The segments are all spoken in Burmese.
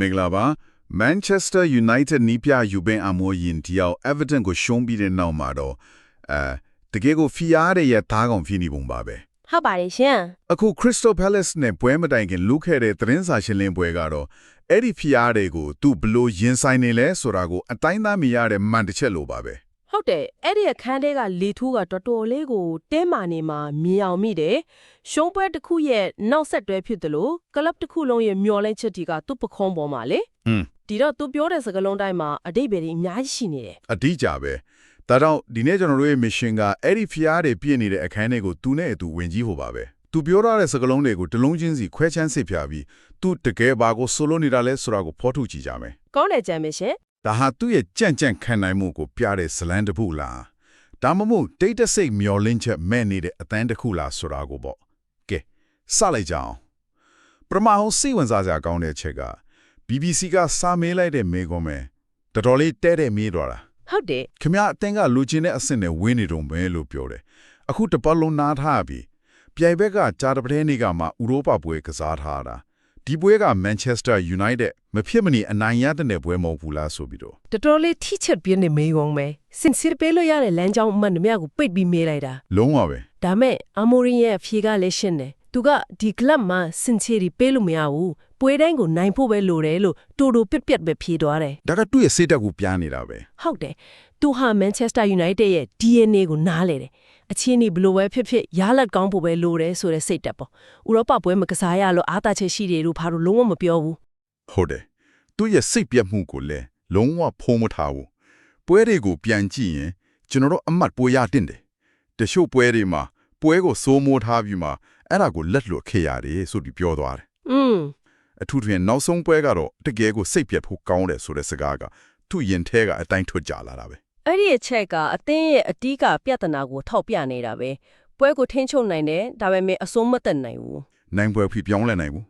မင်္ဂလာပါ Manchester United နီးပြယူပင်အမောရင်တယောက် Everton ကိုရှုံးပြီးတဲ့နောက်မှာတော့အဲတကယ်ကိုဖီယားရဲ့သားကောင်ဖြစ်နေပုံပါပဲဟုတ်ပါတယ်ရှင်အခု Crystal Palace နဲ့ပွဲမတိုင်ခင်လုခဲ့တဲ့သတင်းစာရှင်းလင်းပွဲကတော့အဲ့ဒီဖီယားတွေကိုသူဘလို့ရင်ဆိုင်နေလဲဆိုတာကိုအတိုင်းသားမိရတဲ့မှန်တစ်ချက်လိုပါပဲ ဟုတ်တယ်အဲ့ဒီအခန်းထဲကလေထူးကတော်တော်လေးကိုတင်းမာနေမှာမြင်အောင်မိတယ်ရှုံးပွဲတစ်ခုရဲ့နောက်ဆက်တွဲဖြစ်တယ်လို့ကလပ်တစ်ခုလုံးရဲ့မျော်လင့်ချက်တီကသူ့ပခုံးပေါ်မှာလေอืมဒီတော့သူပြောတဲ့စကားလုံးတိုင်းမှာအတိတ်ပဲဒီအများကြီးရှိနေတယ်အတိအကျပဲဒါကြောင့်ဒီနေ့ကျွန်တော်တို့ရဲ့ mission ကအဲ့ဒီဖီယားတွေပြည့်နေတဲ့အခန်းတွေကိုသူနဲ့အတူဝင်ကြီးဖို့ပါပဲသူပြောရတဲ့စကားလုံးတွေကိုတစ်လုံးချင်းစီခွဲချမ်းစစ်ပြပြီးသူတကယ်ဘာကိုဆိုလိုနေတာလဲဆိုတာကိုဖော်ထုတ်ကြည့်ကြမယ်ကောင်းတယ်ကြံမယ်ရှင် ဒါဟာသူ့ရဲ့ကြံ့ကြံ့ခံနိုင်မှုကိုပြတဲ့ဇလန်တစ်ခုလားဒါမှမဟုတ်ဒိတ်တစိတ်မျောလင်းချက်မဲ့နေတဲ့အတန်းတစ်ခုလားဆိုတာကိုပေါ့ကဲစလိုက်ကြအောင်ပထမအောင်စိတ်ဝင်စားစရာကောင်းတဲ့ချက်က BBC ကစာမေးလိုက်တဲ့မေးခွန်းပဲတော်တော်လေးတဲတဲ့မေးတော့တာဟုတ်တယ်ခင်ဗျာအတင်းကလူချင်းတဲ့အဆင့်နဲ့ဝင်းနေတော့မယ်လို့ပြောတယ်အခုတပတ်လုံးနားထားပြီပြိုင်ဘက်ကဂျာတပတဲနေကမှဥရောပပွဲကစားထားတာ ဒီပွဲက Manchester United မဖြစ်မနေအနိုင်ရတဲ့ပွဲမဟုတ်ဘူးလားဆိုပြီးတော့တော်တော်လေးထိချက်ပြင်းနေမေးကုန်မယ်စင်စစ်ပေးလို့ရတဲ့လမ်းကြောင်းအမှန်တမျှကိုပိတ်ပြီးမေးလိုက်တာလုံးဝပဲဒါမဲ့အမိုရင်ရဲ့အဖြေကလည်းရှင်းတယ်သူကဒီကလပ်မှာစင်ချီရီပေးလို့မရဘူးပွဲတိုင်းကိုနိုင်ဖို့ပဲလိုတယ်လို့တူတူပြက်ပြက်ပဲဖြေသွားတယ်ဒါကသူ့ရဲ့စိတ်ဓာတ်ကိုပြနေတာပဲဟုတ်တယ်သူဟာ Manchester United ရဲ့ DNA ကိုနားလေတယ် အချင်းဒီဘလိုပဲဖြစ်ဖြစ်ရလက်ကောင်းဖို့ပဲလိုတယ်ဆိုတဲ့စိတ်တက်ပေါ့ဥရောပပွဲမကစားရလို့အားသာချက်ရှိတယ်လို့ဘာလို့လုံးဝမပြောဘူးဟုတ်တယ်သူ့ရဲ့စိတ်ပြတ်မှုကိုလည်းလုံးဝဖုံးမထားဘူးပွဲတွေကိုပြန်ကြည့်ရင်ကျွန်တော်တို့အမှတ်ပွဲရတင်တယ်တချို့ပွဲတွေမှာပွဲကိုစိုးမိုးထားပြီးမှအဲ့ဒါကိုလက်လွတ်ခဲ့ရတယ်ဆိုပြီးပြောသွားတယ်อืมအထူးသဖြင့်နောက်ဆုံးပွဲကတော့တကယ်ကိုစိတ်ပြတ်ဖို့ကောင်းတယ်ဆိုတဲ့စကားကသူ့ရင်ထဲကအတိုင်းထွက်ကြလာတာပဲ အဲ့ဒီအချက်ကအသင်းရဲ့အတီးကပြဿနာကိုထောက်ပြနေတာပဲပွဲကိုထိန်းချုပ်နိုင်တယ်ဒါပေမဲ့အစိုးမသက်နိုင်ဘူးနိုင်ပွဲဖြစ်ပြောင်းလဲနိုင်ဘူး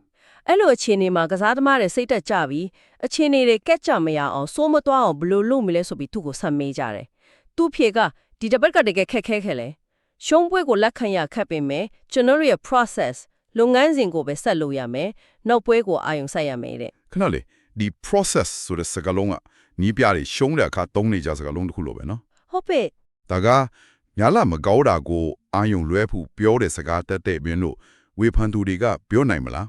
အဲ့လိုအခြေအနေမှာကစားသမားတွေစိတ်တက်ကြပြီးအခြေအနေတွေကက်ကြမရအောင်စိုးမသွားအောင်ဘယ်လိုလုပ်မလဲဆိုပြီးသူ့ကိုဆက်မေးကြတယ်။သူ့ဖြေကဒီတစ်ပတ်ကတကယ်ခက်ခဲခဲလေ။ရှုံးပွဲကိုလက်ခံရခက်ပေမဲ့ကျွန်တော်တို့ရဲ့ process လုပ်ငန်းစဉ်ကိုပဲဆက်လုပ်ရမယ်။နောက်ပွဲကိုအာရုံစိုက်ရမယ်တဲ့ခဏလေ ဒီ process ဆိုတဲ့စကားလုံးကနီးပြတွေရှုံးတဲ့အခါသုံးနေကြစကားလုံးတစ်ခုလိုပဲနော်။ဟုတ်ပဲဒါကညာလာမကောင်းတာကိုအာယုံလွဲဖို့ပြောတဲ့စကားတက်တဲ့ဘင်းလို့ဝေဖန်သူတွေကပြောနိုင်မလား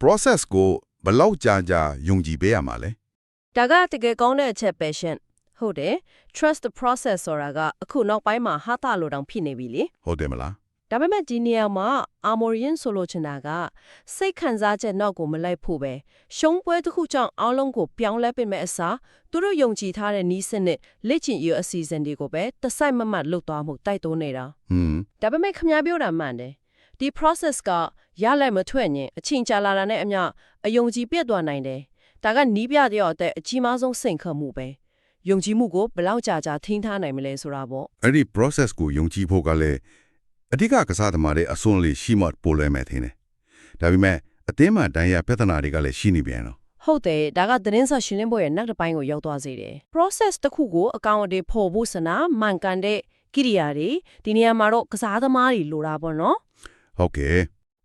process ကိုဘယ်လောက်ကြာကြာယုံကြည်ပေးရမှာလဲ။ဒါကတကယ်ကောင်းတဲ့အချက်ပဲရှင်။ဟုတ်တယ် trust the process ဆိုတာကအခုနောက်ပိုင်းမှာဟာတာလိုတောင်ဖြစ်နေပြီလေ။ဟုတ်တယ်မလား ဒါပေမဲ့ဒီနေရာမှာအာမော်ရင်ဆိုလိုချင်တာကစိတ်ခံစားချက်နောက်ကိုမလိုက်ဖို့ပဲရှုံးပွဲတစ်ခုကြောင့်အားလုံးကိုပြောင်းလဲပေးမဲ့အစားသူတို့ယုံကြည်ထားတဲ့နီးစနစ်လက်ချင်ရအစီအစဉ်တွေကိုပဲတစိုက်မမတ်လုပ်သွားမှုတိုက်တွန်းနေတာဟွန်းဒါပေမဲ့ခမ ्या ပြောတာမှန်တယ်ဒီ process ကရလိုက်မထွက်ရင်အချိန်ကြာလာတာနဲ့အမျှအယုံကြည်ပြတ်သွားနိုင်တယ်ဒါကနီးပြတဲ့အတွက်အကြီးမားဆုံးစိန်ခတ်မှုပဲယုံကြည်မှုကိုဘယ်လောက်ကြာကြာထိန်းထားနိုင်မလဲဆိုတာပေါ့အဲ့ဒီ process ကိုယုံကြည်ဖို့ကလည်း အဓိကကစားသမားတွေအစွန်းလေးရှိမှပိုလဲမယ်ထင်တယ်ဒါပေမဲ့အသင်းမှာတန်ရပြဿနာတွေကလည်းရှိနေပြန်တော့ဟုတ်တယ်ဒါကသတင်းစာရှင်းလင်းပွဲရဲ့နောက်တစ်ပိုင်းကိုရောက်သွားစေတယ် process တစ်ခုကိုအကောင့်အတွေပေါ်ဖို့စနာမှန်ကန်တဲ့ကိရိယာတွေဒီနေရာမှာတော့ကစားသမားတွေလိုတာပေါ့နော်ဟုတ်ကဲ့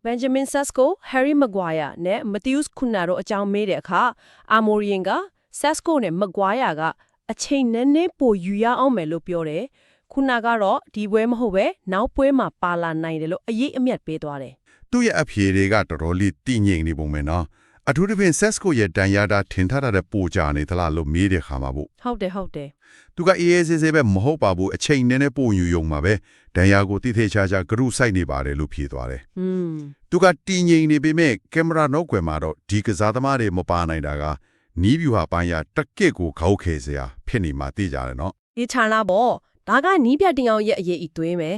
Benjamin Sesko, Harry Maguire နဲ့ Matheus Cunha တို့အကြောင်းမေးတဲ့အခါ Amorim က Sesko နဲ့ Maguire ကအချိန်နည်းနည်းပိုယူရအောင်မယ်လို့ပြောတယ်။ Cunha ကတော့ဒီပွဲမဟုတ်ပဲနောက်ပွဲမှာပါလာနိုင်တယ်လို့အရေးအမြတ်ပေးသွားတယ်သူ့ရဲ့အဖြေတွေကတော်တော်လေးတည်ငြိမ်နေပုံပဲနော်အထူးသဖြင့် Sesco ရဲ့တန်ရတာထင်ထားတဲ့ပိုကြနေသလားလို့မေးတဲ့ခါမှာပေါ့။ဟုတ်တယ်ဟုတ်တယ်သူကအေးအေးဆေးဆေးပဲမဟုတ်ပါဘူးအချိန်နည်းနည်းပိုယူယုံမှာပဲဒဏ်ရာကိုတိတိကျကျဂရုစိုက်နေပါတယ်လို့ဖြေသွားတယ်။อืมသူကတည်ငြိမ်နေပေမဲ့ကင်မရာနောက်ွယ်မှာတော့ဒီကစားသမားတွေမပါနိုင်တာကနီးဗျူဟာပိုင်းရတက်ကစ်ကိုခေါက်ခဲစရာဖြစ်နေမှသိကြတယ်နော်ဒီချာလာပေါ့ ဒါကနီးပြတင်အောင်ရဲ့အရေးအသွင်းပဲ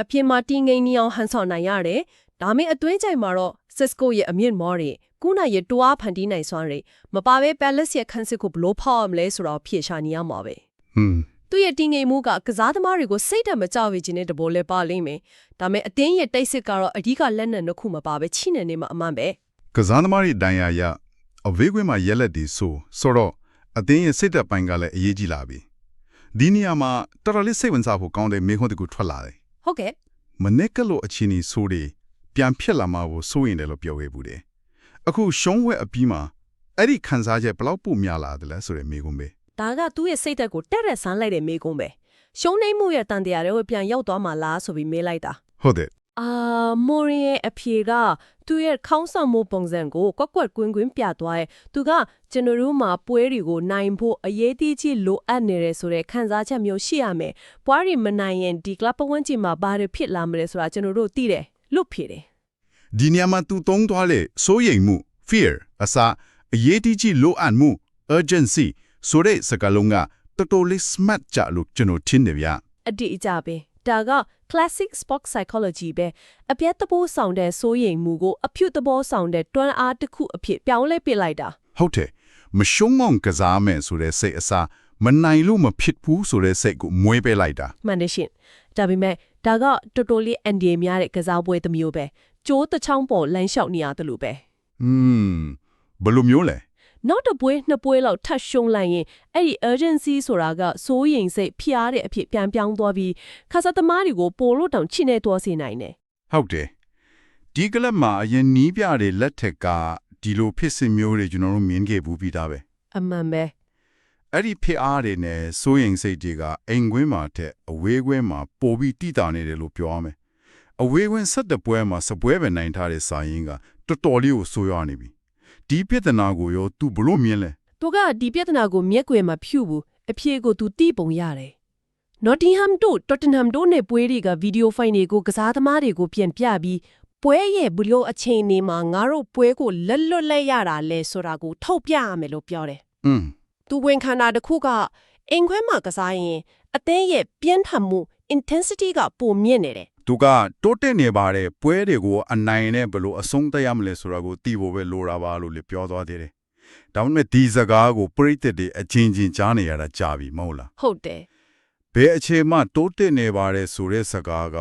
အပြင်မှာတင်းငိမ့်နေအောင်ဟန်ဆောင်နိုင်ရတယ်ဒါမေအတွင်းကြိုင်မှာတော့ Cisco ရဲ့အမြင့်မောတွေကုနာရဲ့တွားဖန်တီးနိုင်စွမ်းတွေမပါဘဲ Palace ရဲ့ခန်းစစ်ကိုဘလို့ဖောက်ရမလဲဆိုတော့ဖြေရှာနေရမှာပဲဟွန်းသူ့ရဲ့တင်းငိမ့်မှုကကစားသမားတွေကိုစိတ်ဓာတ်မကြဝေခြင်းနဲ့တဘောလဲပါလိမ့်မယ်ဒါမေအတင်းရဲ့တိတ်စစ်ကတော့အဓိကလက်နက်နှစ်ခုမပါပဲချိနေနေမှာအမှန်ပဲကစားသမားတွေဒဏ်ရာရအဝေးကွင်းမှာရက်လက်ဒီဆိုဆိုတော့အသင်းရဲ့စိတ်သက်ပိုင်းကလည်းအရေးကြီးလာပြီ ဒီနေရာမှာတော်တော်လေးစိတ်ဝင်စားဖို့ကောင်းတဲ့မိခွန်းတကူထွက်လာတယ်ဟုတ်ကဲ့မနစ်ကလို့အချင်းကြီးဆိုးတွေပြန်ဖြစ်လာမှာကိုစိုးရင်တယ်လို့ပြောခဲ့ဘူးတယ်အခုရှုံးဝဲအပြီးမှာအဲ့ဒီခံစားချက်ဘယ်လောက်ပိုများလာတယ်လဲဆိုတဲ့မိကုံးပဲဒါကသူ့ရဲ့စိတ်သက်ကိုတက်ရက်ဆန်းလိုက်တဲ့မေကုန်းပဲရှုံးနေမှုရဲ့တန်တရားတွေကိုပြန်ရောက်သွားမှလားဆိုပြီးမေးလိုက်တာဟုတ်တယ် အာမိုရီရဲ့အဖြေကသူ့ရဲ့ခေါင်းဆောင်မှုပုံစံကိုကွက်ကွက်ကွင်းကွင်းပြသွားတယ်သူကကျွန်တော်တို့မှာပွဲတွေကိုနိုင်ဖို့အရေးကြီးကြီးလိုအပ်နေတယ်ဆိုတဲ့ခံစားချက်မျိုးရှိရမယ်ပွဲတွေမနိုင်ရင်ဒီကလပ်ပဝန်းကျင်မှာဘာတွေဖြစ်လာမလဲဆိုတာကျွန်တော်တို့သိတယ်လွတ်ဖြေတယ်ဒီနေရာမှာသူသုံးသွားလေစိုးရိမ်မှု fear အစားအရေးတကြီးလိုအပ်မှု urgency ဆိုတဲ့စကားလုံးကတော်တော်လေး smart ကြလို့ကျွန်တော်ထင်တယ်ဗျာအတိအကျပဲ ဒါက classic spock psychology ပဲအပြတ်တပိုးဆောင်တဲ့စိုးရိမ်မှုကိုအဖြူတဘောဆောင်တဲ့တွန်းအားတစ်ခုအဖြစ်ပြောင်းလဲပစ်လိုက်တာဟုတ်တယ်မရှုံးမောင်ကစားမယ်ဆိုတဲ့စိတ်အစားမနိုင်လို့မဖြစ်ဘူးဆိုတဲ့စိတ်ကိုမွေးပေးလိုက်တာမှန်တယ်ရှင်ဒါပေမဲ့ဒါကတော်တော်လေးအန်ဒီရများတဲ့ကစားပွဲတစ်မျိုးပဲကျိုးတစ်ချောင်းပေါ်လမ်းလျှောက်နေရတယ်လို့ပဲอืมဘယ်လိုမျိုးလဲ နောက်တစ်ပွဲနှစ်ပွဲလောက်ထပ်ရှုံးလိုက်ရင်အဲ့ဒီ urgency ဆိုတာကစိုးရိမ်စိတ်ဖျားတဲ့အဖြစ်ပြန်ပြောင်းသွားပြီးခါစားသမားတွေကိုပိုလို့တောင်ချိနေသွားစေနိုင်တယ်ဟုတ်တယ်ဒီကလပ်မှာအရင်နီးပြတဲ့လက်ထက်ကဒီလိုဖြစ်စဉ်မျိုးတွေကျွန်တော်တို့မြင်ခဲ့ဘူးပြီးသားပဲအမှန်ပဲအဲ့ဒီဖြစ်အားတွေနဲ့စိုးရိမ်စိတ်တွေကအိမ်ကွင်းမှာတက်အဝေးကွင်းမှာပိုပြီးတိတာနေတယ်လို့ပြောရမယ်အဝေးကွင်းဆက်တဲ့ပွဲမှာစပွဲပဲနိုင်ထားတဲ့စာရင်းကတော်တော်လေးကိုဆိုးရွားနေပြီ ဒီပြဿနာကိုရော तू ဘလို့မြင်လဲ သူကဒီပြဿနာကိုမျက်ကွယ်မှာဖြူဘူးအဖြေကိုသူတိပုံရတယ် Nottingham တို့ Tottenham တို့နဲ့ပွဲတွေကဗီဒီယိုဖိုင်တွေကိုကစားသမားတွေကိုပြန်ပြပြီးပွဲရဲ့ဘလို့အချိန်နေမှာငါတို့ပွဲကိုလက်လွတ်လက်ရတာလဲဆိုတာကိုထုတ်ပြရမယ်လို့ပြောတယ် อืม သူဝင်ခန္ဓာတစ်ခုကအင်ခွဲမှာကစားရင်အသင်းရဲ့ပြင်းထန်မှု intensity ကပိုမြင့်နေတယ် သူကတိုးတက်နေပါတယ်ပွဲတွေကိုအနိုင်နဲ့ဘလို့အဆုံးသတ်ရမလဲဆိုတာကိုသိဖို့ပဲလိုတာပါလို့လေပြောသွားသေးတယ်ဒါပေမဲ့ဒီစကားကိုပရိသတ်တွေအချင်းချင်းကြားနေရတာကြာပြီမဟုတ်လားဟုတ်တယ်ဘယ်အချိန်မှတိုးတက်နေပါတယ်ဆိုတဲ့စကားက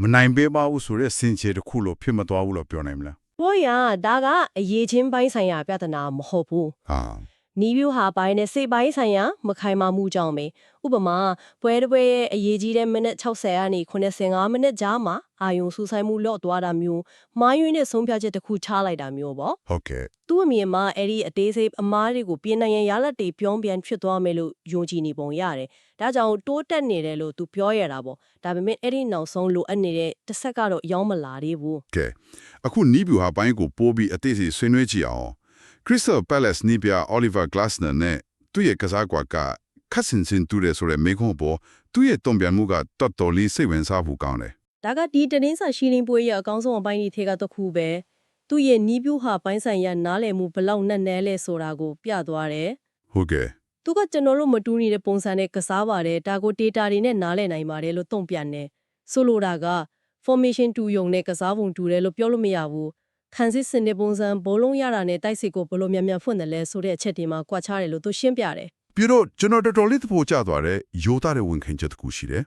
မနိုင်ပေးပါဘူးဆိုတဲ့စင်ချေတစ်ခုလို့ဖြစ်မသွားဘူးလို့ပြောနိုင်မလား။ဘောရဒါကအရေးချင်းပိုင်းဆိုင်ရာပြဿနာမဟုတ်ဘူးဟာ။ နီးဗျူဟာပိုင်းနဲ့စိတ်ပိုင်းဆိုင်ရာမခိုင်မာမှုကြောင့်ပဲ။ဥပမာပွဲတစ်ပွဲရဲ့အရေးကြီးတဲ့မိနစ်60ကနေ85မိနစ်ကြားမှာအာယုံစူးဆိုင်မှုလော့သွားတာမျိုးမာယွင်းနဲ့ဆုံးဖြတ်ချက်တစ်ခုချလိုက်တာမျိုးပေါ့ဟုတ်ကဲ့။သူ့အမြင်မှာအဲ့ဒီအသေးစိတ်အမားတွေကိုပြင်နိုင်ရင်ရလက်တွေပြောင်းပြန်ဖြစ်သွားမယ်လို့ယုံကြည်နေပုံရတယ်။ဒါကြောင့်တိုးတက်နေတယ်လို့သူပြောရတာပေါ့။ဒါပေမဲ့အဲ့ဒီနောက်ဆုံးလိုအပ်နေတဲ့တစ်ဆက်ကတော့ရောက်မလာသေးဘူး။ကဲအခုနီးဗျူဟာပိုင်းကိုပိုးပြီးအသေးစိတ်ဆွေးနွေးကြည့်အောင် Crystal Palace နီးပြ Oliver Glasner နဲ့သူ့ရဲ့ကစားကွာကခက်စင်စင်တူတယ်ဆိုတဲ့မိခွန်းပေါ်သူ့ရဲ့တုံ့ပြန်မှုကတော်တော်လေးစိတ်ဝင်စားဖို့ကောင်းတယ်ဒါကဒီတင်းစာရှင်းလင်းပွဲရဲ့အကောင်းဆုံးအပိုင်းဒီထဲကတစ်ခုပဲသူ့ရဲ့နီးပြူဟာပိုင်းဆိုင်ရာနားလည်မှုဘလောက်နဲ့နဲလဲဆိုတာကိုပြသွားတယ်ဟုတ်ကဲ့သူကကျွန်တော်တို့မတူနေတဲ့ပုံစံနဲ့ကစားပါတယ်ဒါကို data တွေနဲ့နားလည်နိုင်ပါတယ်လို့တုံ့ပြန်တယ်ဆိုလိုတာက formation တူယုံနဲ့ကစားပုံတူတယ်လို့ပြောလို့မရဘူး ခန်းစစ်စင်တဲ့ပုံစံဘလုံးရတာနဲ့တိုက်စစ်ကိုဘလို့မြန်မြန်ဖွင့်တယ်လဲဆိုတဲ့အချက်တွေမှာကွာခြားတယ်လို့သူရှင်းပြတယ်ပြီးတော့ကျွန်တော်တော်တော်လေးသဘောကျသွားတယ်ရိုးသားတဲ့ဝန်ခံချက်တစ်ခုရှိတယ်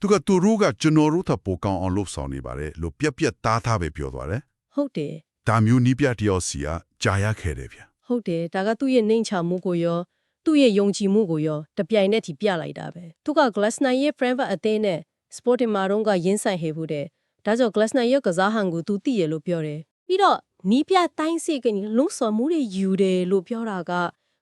သူကသူတို့ကကျွန်တော်တို့ထပ်ပိုကောင်းအောင်လုပ်ဆောင်နေပါတယ်လို့ပြက်ပြက်သားသားပဲပြောသွားတယ်ဟုတ်တယ်ဒါမျိုးနီးပြတယောက်စီကကြာရခဲ့တယ်ဗျဟုတ်တယ်ဒါကသူ့ရဲ့နှိမ်ချမှုကိုရောသူ့ရဲ့ယုံကြည်မှုကိုရောတပြိုင်နက်ထိပြလိုက်တာပဲသူက Glassner ရဲ့ framework အသင်းနဲ့ Sporting မှာတော့ကရင်းဆိုင်ဟေဘူးတဲ့ဒါကြောင့် Glassner ရဲ့ကစားဟန်ကိုသူသိရလို့ပြောတယ် ပြီးတော့နီးပြတိုင်းစိတ်ကလုံဆော်မှုတွေယူတယ်လို့ပြောတာက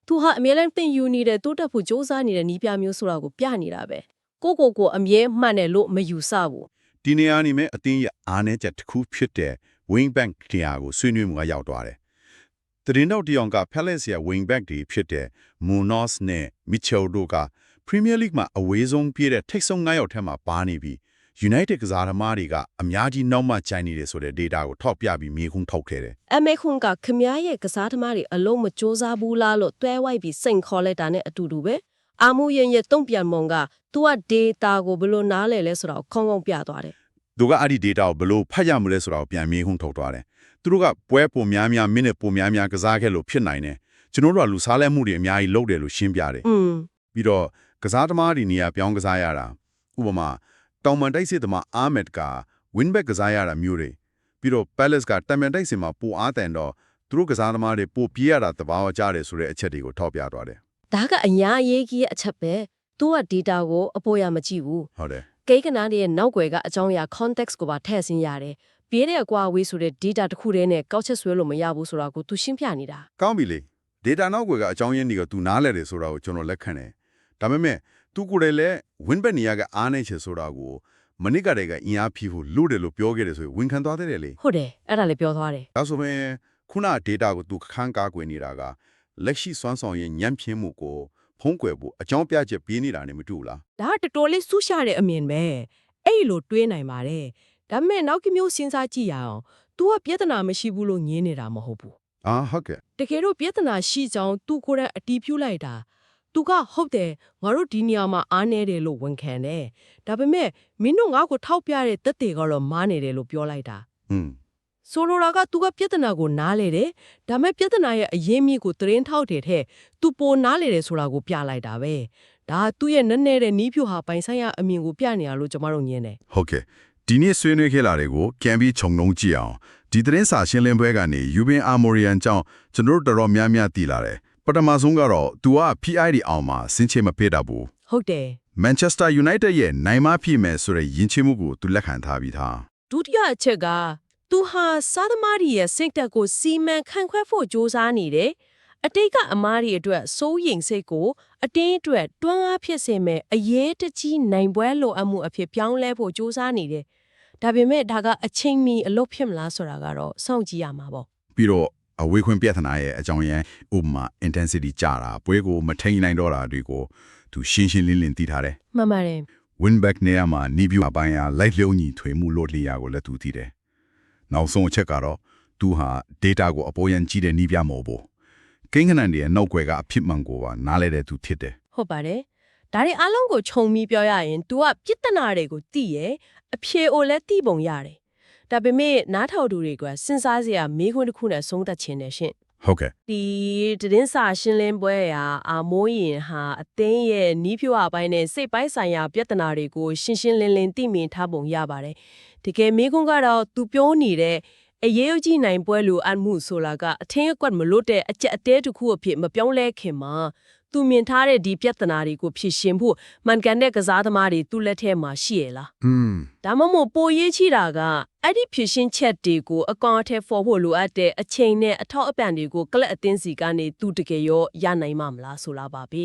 သူဟာအမြဲတမ်းသင်ယူနေတဲ့တိုးတက်ဖို့စ조사နေတဲ့နီးပြမျိုးဆိုတာကိုပြနေတာပဲကိုကိုကိုအမြဲမှတ်တယ်လို့မယူဆဘူးဒီနေရာနေမဲ့အတင်းရအားနည်းချက်တစ်ခုဖြစ်တဲ့ wing back နေရာကိုဆွေးနွေးမှုကရောက်သွားတယ်။တရင်တော့တယောက်က Palace ရဲ့ wing back တွေဖြစ်တဲ့ Munoz နဲ့ Mitchell တို့က Premier League မှာအဝေးဆုံးပြည့်တဲ့ထိပ်ဆုံး9ယောက်ထဲမှာပါနေပြီး United ကစားသမားတွေကအများကြီးနောက်မှကျိုင်းနေတယ်ဆိုတဲ့ data ကိုထောက်ပြပြီးမြေခုံးထုတ်ခဲ့တယ် အမေခွန်ကခမည်းရဲ့ကစားသမားတွေအလုံးမစ조사ဘူးလားလို့တွဲဝိုက်ပြီးစိန်ခေါ်လိုက်တာနဲ့အတူတူပဲအာမှုရင်ရဲ့တုံ့ပြန်မုံက तू က data ကိုဘယ်လိုနားလဲလဲဆိုတာကိုခေါင်းခေါင်းပြသွားတယ် ။သူကအဲ့ဒီ data ကိုဘယ်လိုဖတ်ရမလဲဆိုတာကိုပြန်မြေခုံးထုတ်သွားတယ်။သူတို့ကပွဲပုံများများမိနစ်ပုံများများကစားခဲ့လို့ဖြစ်နိုင်တယ်။ကျွန်တော်တို့ကလူစားလဲမှုတွေအများကြီးလုပ်တယ်လို့ရှင်းပြတယ် อืม ပြီးတော့ကစားသမားတွေနေရာပြောင်းကစားရတာဥပမာ တောင်မန်တိုက်စစ်သမားအာမက်က win back ကစားရတာမျိုးတွေပြီးတော့ Palace ကတံမြန်တိုက်စင်မှာပိုအားတန်တော့သူတို့ကစားသမားတွေပိုပြေးရတာတဘာဝကြတယ်ဆိုတဲ့အချက်တွေကိုထောက်ပြသွားတယ်။ဒါကအညာရေးကြီးရဲ့အချက်ပဲ။သူက data ကိုအပေါ်ရမကြည့်ဘူး။ဟုတ်တယ်။ကိကနာရဲ့နောက်ွယ်ကအကြောင်းအရာ context ကိုပါထည့်ဆင်းရတယ်။ပြေးတဲ့အကွာအဝေးဆိုတဲ့ data တစ်ခုတည်းနဲ့ကောက်ချက်ဆွဲလို့မရဘူးဆိုတာကိုသူရှင်းပြနေတာ။ကောင်းပြီလေ။ data နောက်ွယ်ကအကြောင်းရင်းတွေကသူနားလည်တယ်ဆိုတာကိုကျွန်တော်လက်ခံတယ်။ဒါပေမဲ့ သူကိုယ်တိုင်လည်းဝင်းဘက်နေရကအားနေချေဆိုတာကိုမနစ်ကတည်းကအင်အားဖြည့်ဖို့လို့တယ်လို့ပြောခဲ့တယ်ဆိုရင်ဝန်ခံသွားသေးတယ်လေဟုတ်တယ်အဲ့ဒါလည်းပြောသွားတယ်ဒါဆိုရင်ခုန data ကိုသူခန်းကားကွယ်နေတာကလက်ရှိစွမ်းဆောင်ရဲ့ညံ့ဖျင်းမှုကိုဖုံးကွယ်ဖို့အကြောင်းပြချက်ပေးနေတာနဲ့မတူဘူးလားဒါကတော်တော်လေးဆူရှာတဲ့အမြင်ပဲအဲ့လိုတွေးနိုင်ပါတယ်ဒါပေမဲ့နောက်တစ်မျိုးစဉ်းစားကြည့်ရအောင် तू ကပြဿနာမရှိဘူးလို့ညင်းနေတာမဟုတ်ဘူးအာဟုတ်ကဲ့တကယ်တော့ပြဿနာရှိကြောင်း तू ကိုယ်တိုင်အတီးပြုတ်လိုက်တာ သူကဟုတ်တယ်ငါတို့ဒီနေရာမှာအားနေတယ်လို့ဝန်ခံတယ်ဒါပေမဲ့မင်းတို့ငါ့ကိုထောက်ပြတဲ့တက်တွေကတော့မားနေတယ်လို့ပြောလိုက်တာอืมဆိုလိုတာကသူကပြဿနာကိုနားလေတယ်ဒါမဲ့ပြဿနာရဲ့အရင်းမြစ်ကိုသတင်းထောက်တယ်ထဲသူပိုနားလေတယ်ဆိုတာကိုပြလိုက်တာပဲဒါသူ့ရဲ့နက်နဲတဲ့နီးဖြူဟာပိုင်ဆိုင်ရအမြင်ကိုပြနေရလို့ကျွန်တော်တို့ညင်းတယ်ဟုတ်ကဲ့ဒီနေ့ဆွေးနွေးခဲ့လာတွေကိုပြန်ပြီးခြုံငုံကြည့်အောင်ဒီသတင်းစာရှင်းလင်းပွဲကနေယူဘင်အာမိုရီယန်ကြောင့်ကျွန်တော်တို့တော်တော်များများသိလာတယ် ပထမဆုံးကတော့ तू က PID အောင်မှာစင်ချေမဖေးတာဘူးဟုတ်တယ် Manchester United ရဲ့နိုင်မဖြစ်မယ်ဆိုတဲ့ယဉ်ကျေးမှုကို तू လက်ခံထားပြီးသားဒုတိယအချက်ကသူဟာစားသမားတွေရဲ့စိတ်တက်ကိုစီမံခန့်ခွဲဖို့ကြိုးစားနေတယ်အတိတ်ကအမားတွေအတွက်စိုးရိမ်စိတ်ကို အတင်းအတွက်တွန်းအားဖြစ်စေမဲ့အရေးတကြီးနိုင်ပွဲလိုအပ်မှုအဖြစ်ပြောင်းလဲဖို့ကြိုးစားနေတယ်ဒါပေမဲ့ဒါကအချိန်မီအလုပ်ဖြစ်မလားဆိုတာကတော့စောင့်ကြည့်ရမှာပေါ့ပြီးတော့ အဝေးခွင့်ပြဿနာရဲ့အကြောင်းရင်းဥပမာ intensity ကြတာပွဲကိုမထိန်နိုင်တော့တာတွေကို तू ရှင်းရှင်းလင်းလင်းသိထားတယ်မှန်ပါတယ် win back နေရာမှာနီးပြအပိုင်းအားလိုက်လျုံညီထွေမှုလို့လျာကိုလည်းသူသိတယ်။နောက်ဆုံးအချက်ကတော့သူဟာ data ကိုအပေါ်ယံကြည့်တဲ့နီးပြမဟုတ်ဘူး။ကိန်းဂဏန်းတွေရဲ့နောက်ွယ်ကအဖြစ်မှန်ကိုပါနားလဲတဲ့သူဖြစ်တယ်ဟုတ်ပါတယ်ဒါတွေအလုံးကိုခြုံပြီးပြောရရင် तू ကပြဿနာတွေကိုသိရဲ့အဖြေကိုလည်းသိပုံရတယ် ဒါပေမဲ့နားထောင်သူတွေကစဉ်းစားစရာမေးခွန်းတစ်ခုနဲ့ဆုံးသက်ခြင်းနဲ့ရှင်။ဟုတ်ကဲ့ဒီသတင်းစာရှင်းလင်းပွဲရာအာမိုးရင်ဟာအသင်းရဲ့နီးဖြူအပိုင်းနဲ့စိတ်ပိုင်းဆိုင်ရာပြဿနာတွေကိုရှင်းရှင်းလင်းလင်းသိမြင်ထားပုံရပါတယ်တကယ်မေးခွန်းကတော့ तू ပြောနေတဲ့အရေးအကြီးနိုင်ပွဲလိုအပ်မှုဆိုလာကအထင်းအကွက်မလွတ်တဲ့အကြက်အတဲတစ်ခုအဖြစ်မပြောင်းလဲခင်မှာ သူမြင်ထားတဲ့ဒီပြဿနာတွေကိုဖြေရှင်းဖို့မှန်ကန်တဲ့ကစားသမားတွေသူ့လက်ထဲမှာရှိရလား။อืมဒါမှမဟုတ်ပိုရေးချီတာကအဲ့ဒီဖြည့်ရှင်းချက်တွေကိုအကောင်အထည်ဖော်ဖို့လိုအပ်တဲ့အချိန်နဲ့အထောက်အပံ့တွေကိုကလပ်အသင်းစီကနေသူတကယ်ရောရနိုင်မှာမလားဆိုလာပါပဲ